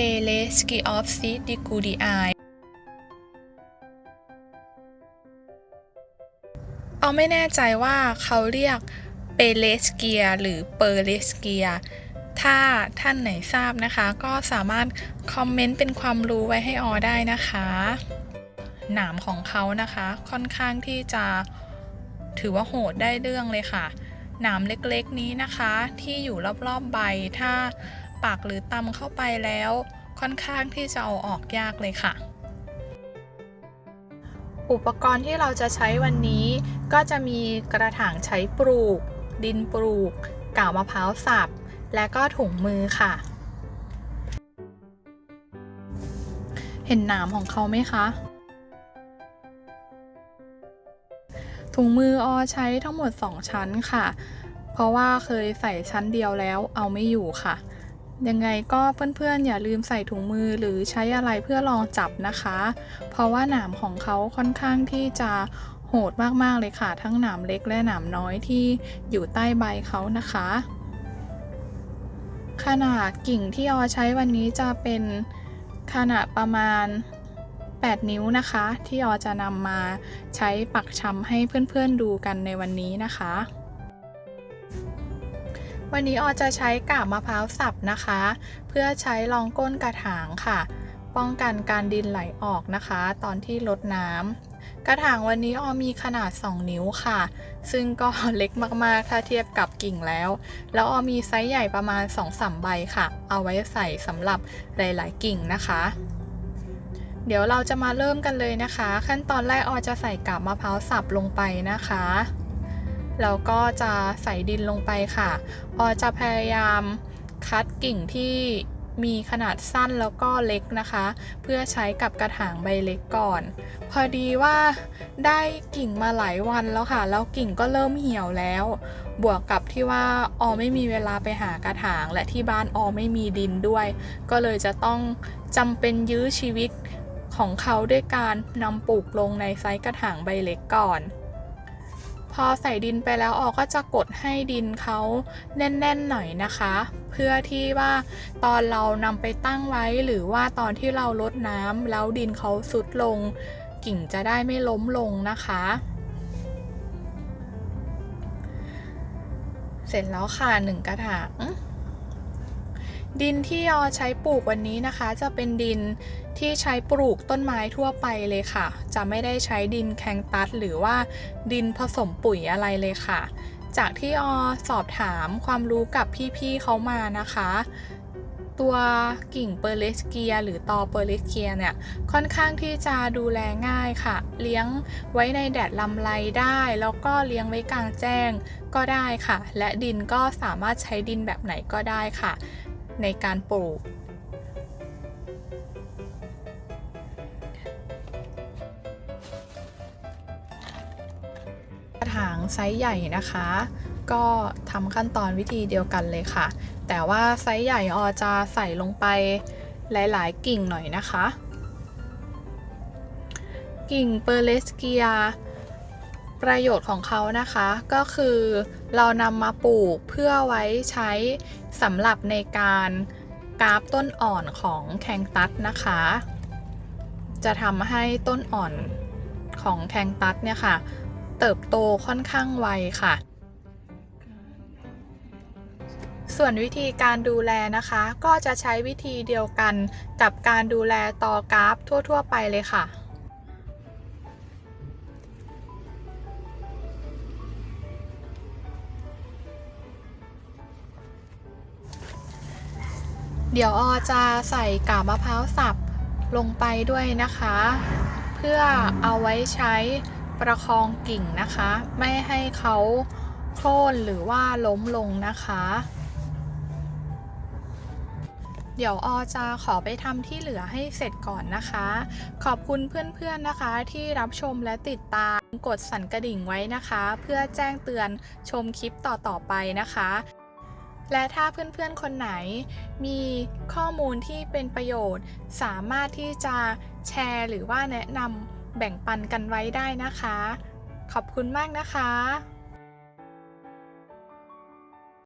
เปเลสกีออฟซิดิกูดีไอเอาไม่แน่ใจว่าเขาเรียกเปเลสเกียหรือเปอร์เลสเกียถ้าท่านไหนทราบนะคะ ก็สามารถคอมเมนต์เป็นความรู้ไว้ให้ออได้นะคะ หนามของเขานะคะ ค่อนข้างที่จะถือว่าโหดได้เรื่องเลยค่ะ หนามเล็กๆนี้นะคะ ที่อยู่รอบๆใบถ้า ปากหรือตำเข้าไปแล้ว ค่อนข้างที่จะเอาออกยากเลยค่ะ อุปกรณ์ที่เราจะใช้วันนี้ ก็จะมีกระถางใช้ปลูก ดินปลูกกาวมะพร้าวสับ และก็ถุงมือค่ะ เห็นหนามของเขาไหมคะถุงมือออใช้ทั้งหมด 2 ชั้นค่ะ เพราะว่าเคยใส่ชั้นเดียวแล้วเอาไม่อยู่ค่ะ ยังไงก็เพื่อนๆอย่าลืมใส่ถุงมือหรือใช้อะไรเพื่อลองจับนะคะ เพราะว่าหนามของเขาค่อนข้างที่จะโหดมากๆเลยค่ะ ทั้งหนามเล็กและหนามน้อยที่อยู่ใต้ใบเขานะคะ ขนาดกิ่งที่ออใช้วันนี้จะเป็นขนาดประมาณ 8 นิ้วนะคะ ที่ออจะนำมาใช้ปักชำให้เพื่อนๆดูกันในวันนี้นะคะ วันนี้ออจะใช้กาบมะพร้าวสับนะคะ เพื่อใช้รองก้นกระถางค่ะ ป้องกันการดินไหลออกนะคะ ตอนที่ลดน้ำกระถางวันนี้ออมีขนาด 2 นิ้วค่ะ ซึ่งก็เล็กมากๆ ถ้าเทียบกับกิ่งแล้ว แล้วออมีไซส์ใหญ่ประมาณ 2-3 ใบค่ะ เอาไว้ใส่สำหรับหลาย ๆ กิ่งนะคะเดี๋ยวเราจะมาเริ่มกันเลยนะคะ ขั้นตอนแรกออจะใส่กาบมะพร้าวสับลงไปนะคะ แล้วก็จะใส่ดินลงไปค่ะ ออจะพยายามคัดกิ่งที่มีขนาดสั้นแล้วก็เล็กนะคะ เพื่อใช้กับกระถางใบเล็กก่อน พอดีว่าได้กิ่งมาหลายวันแล้วค่ะ แล้วกิ่งก็เริ่มเหี่ยวแล้ว บวกกับที่ว่าออไม่มีเวลาไปหากระถาง และที่บ้านออไม่มีดินด้วย ก็เลยจะต้องจำเป็นยื้อชีวิตของเขาด้วยการนำปลูกลงในไซส์กระถางใบเล็กก่อน พอใส่ดินไปแล้วออกก็จะกดให้ดินเขาแน่นๆหน่อยนะคะ เพื่อที่ว่าตอนเรานำไปตั้งไว้หรือว่าตอนที่เราลดน้ำแล้วดินเขาสุดลง กิ่งจะได้ไม่ล้มลงนะคะ เสร็จแล้วค่ะหนึ่งกระถาง ดินที่ยอใช้ปลูกวันนี้นะคะ จะเป็นดินที่ใช้ปลูกต้นไม้ทั่วไปเลยค่ะ จะไม่ได้ใช้ดินแคนตัสหรือว่าดินผสมปุ๋ยอะไรเลยค่ะ จากที่ออสอบถามความรู้กับพี่ๆเขามานะคะ ตัวกิ่งเปอร์เลสเกีย หรือตอเปอร์เลสเกียเนี่ยค่อนข้างที่จะดูแลง่ายค่ะ เลี้ยงไว้ในแดดลำไรได้ แล้วก็เลี้ยงไว้กลางแจ้งก็ได้ค่ะ และดินก็สามารถใช้ดินแบบไหนก็ได้ค่ะ ในการปลูก กระถางไซส์ใหญ่นะคะ ก็ทำขั้นตอนวิธีเดียวกันเลยค่ะ แต่ว่าไซส์ใหญ่ออจะใส่ลงไปหลาย ๆ กิ่งหน่อยนะคะ กิ่งเปอร์เลสเกีย ประโยชน์ของเขานะคะก็คือเรานำมาปลูกเพื่อไว้ใช้สำหรับในการกราฟต้นอ่อนของแคงตัสนะคะ จะทำให้ต้นอ่อนของแคงตัสเนี่ยค่ะ เติบโตค่อนข้างไวค่ะ ส่วนวิธีการดูแลนะคะ ก็จะใช้วิธีเดียวกันกับการดูแลตอกราฟทั่ว ๆ ไปเลยค่ะ เดี๋ยวออจะใส่กาบมะพร้าวสับลงไปด้วยนะคะ เพื่อเอาไว้ใช้ประคองกิ่งนะคะ ไม่ให้เขาโค่นหรือว่าล้มลงนะคะ เดี๋ยวออจะขอไปทำที่เหลือให้เสร็จก่อนนะคะ ขอบคุณเพื่อนๆนะคะที่รับชมและติดตามกดสั่นกระดิ่งไว้นะคะ เพื่อแจ้งเตือนชมคลิปต่อๆไปนะคะ และถ้าเพื่อนๆ คนไหน มีข้อมูลที่เป็นประโยชน์ สามารถที่จะแชร์หรือว่าแนะนำแบ่งปันกันไว้ได้นะคะ ขอบคุณมากนะคะ